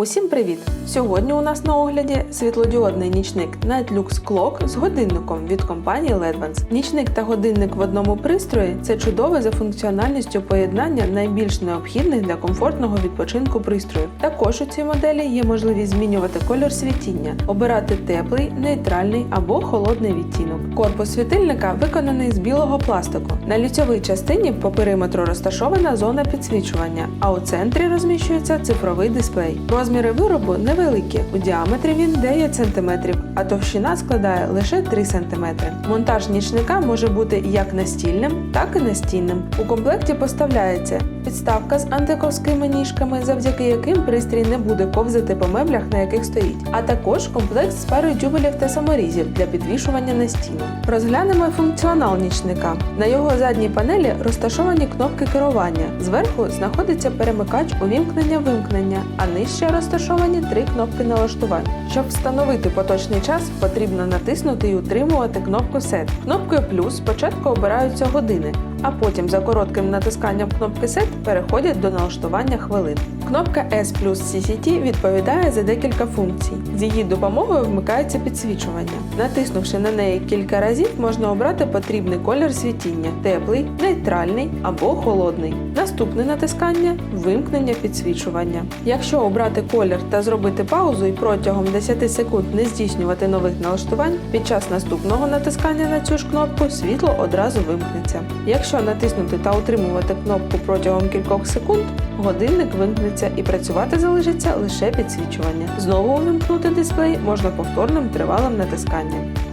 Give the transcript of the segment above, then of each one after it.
Усім привіт! Сьогодні у нас на огляді світлодіодний нічник Nightlux Clock з годинником від компанії Ledvance. Нічник та годинник в одному пристрої це чудове за функціональністю поєднання найбільш необхідних для комфортного відпочинку пристроїв. Також у цій моделі є можливість змінювати кольор світіння, обирати теплий, нейтральний або холодний відтінок. Корпус світильника виконаний з білого пластику. На ліцьовій частині по периметру розташована зона підсвічування, а у центрі розміщується цифровий дисплей. Розміри виробу невеликі. У діаметрі він 9 см, а товщина складає лише 3 см. Монтаж нічника може бути як настільним, так і настільним. У комплекті поставляється підставка з антиковськими ніжками, завдяки яким пристрій не буде ковзати по меблях, на яких стоїть, а також комплект з парою дюбелів та саморізів для підвішування на стіну. Розглянемо функціонал нічника. На його задній панелі розташовані кнопки керування. Зверху знаходиться перемикач увімкнення-вимкнення, а нижче розташовані три кнопки налаштувань. Щоб встановити поточний час, потрібно натиснути і утримувати кнопку Set. Кнопкою плюс спочатку обираються години, а потім за коротким натисканням кнопки Set переходять до налаштування хвилин. Кнопка S плюс CCT відповідає за декілька функцій. З її допомогою вмикається підсвічування. Натиснувши на неї кілька разів, можна обрати потрібний колір світіння теплий, нейтральний або холодний. Наступне натискання вимкнення підсвічування. Якщо обрати колір та зробити паузу і протягом 10 секунд не здійснювати нових налаштувань, під час наступного натискання на цю ж кнопку світло одразу вимкнеться. Якщо натиснути та утримувати кнопку протягом кількох секунд, годинник вимкнеться і працювати залишиться лише підсвічування. Знову увімкнути дисплей можна повторним тривалим натисканням.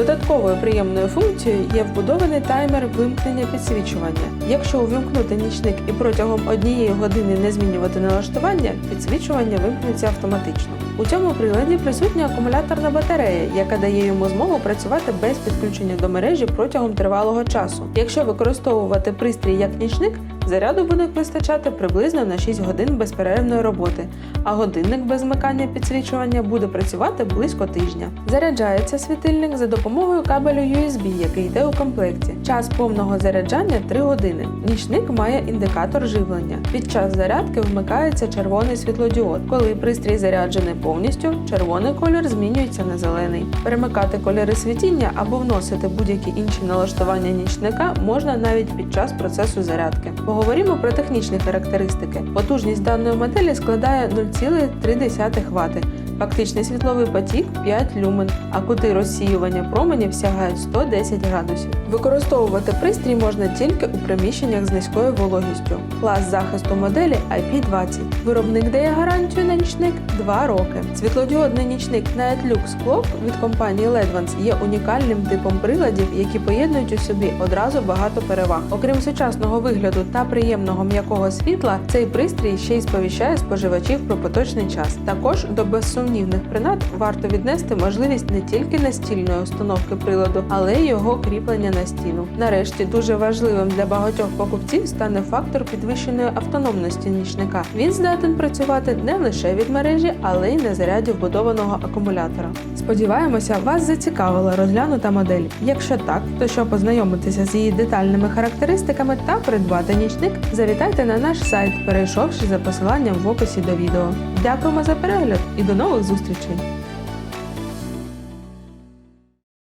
Додатковою приємною функцією є вбудований таймер вимкнення підсвічування. Якщо увімкнути нічник і протягом однієї години не змінювати налаштування, підсвічування вимкнеться автоматично. У цьому приладі присутня акумуляторна батарея, яка дає йому змогу працювати без підключення до мережі протягом тривалого часу. Якщо використовувати пристрій як нічник, заряду буде вистачати приблизно на 6 годин безперервної роботи, а годинник без вмикання підсвічування буде працювати близько тижня. Заряджається світильник за допомогою кабелю USB, який йде у комплекті. Час повного заряджання 3 години. Нічник має індикатор живлення. Під час зарядки вмикається червоний світлодіод. Коли пристрій заряджений повністю, червоний колір змінюється на зелений. Перемикати кольори світіння або вносити будь-які інші налаштування нічника можна навіть під час процесу зарядки. Поговоримо про технічні характеристики. Потужність даної моделі складає 0,3 Вт. Фактичний світловий потік 5 люмен, а кути розсіювання променів сягають 110 градусів. Використовувати пристрій можна тільки у приміщеннях з низькою вологістю. Клас захисту моделі IP20. Виробник дає гарантію на нічник 2 роки. Світлодіодний нічник Nightlux Clock від компанії Ledvance є унікальним типом приладів, які поєднують у собі одразу багато переваг. Окрім сучасного вигляду та приємного м'якого світла, цей пристрій ще й сповіщає споживачів про поточний час. Також до безсумнівних принад варто віднести можливість не тільки настільної установки приладу, але й його кріплення на стіну. Нарешті дуже важливим для багатьох покупців стане фактор підвищеної автономності нічника. Він здатен працювати не лише від мережі, але й на заряді вбудованого акумулятора. Сподіваємося, вас зацікавила розглянута модель. Якщо так, то щоб познайомитися з її детальними характеристиками та придбати нічник, завітайте на наш сайт, перейшовши за посиланням в описі до відео. Дякуємо за перегляд і до нових зустрічей!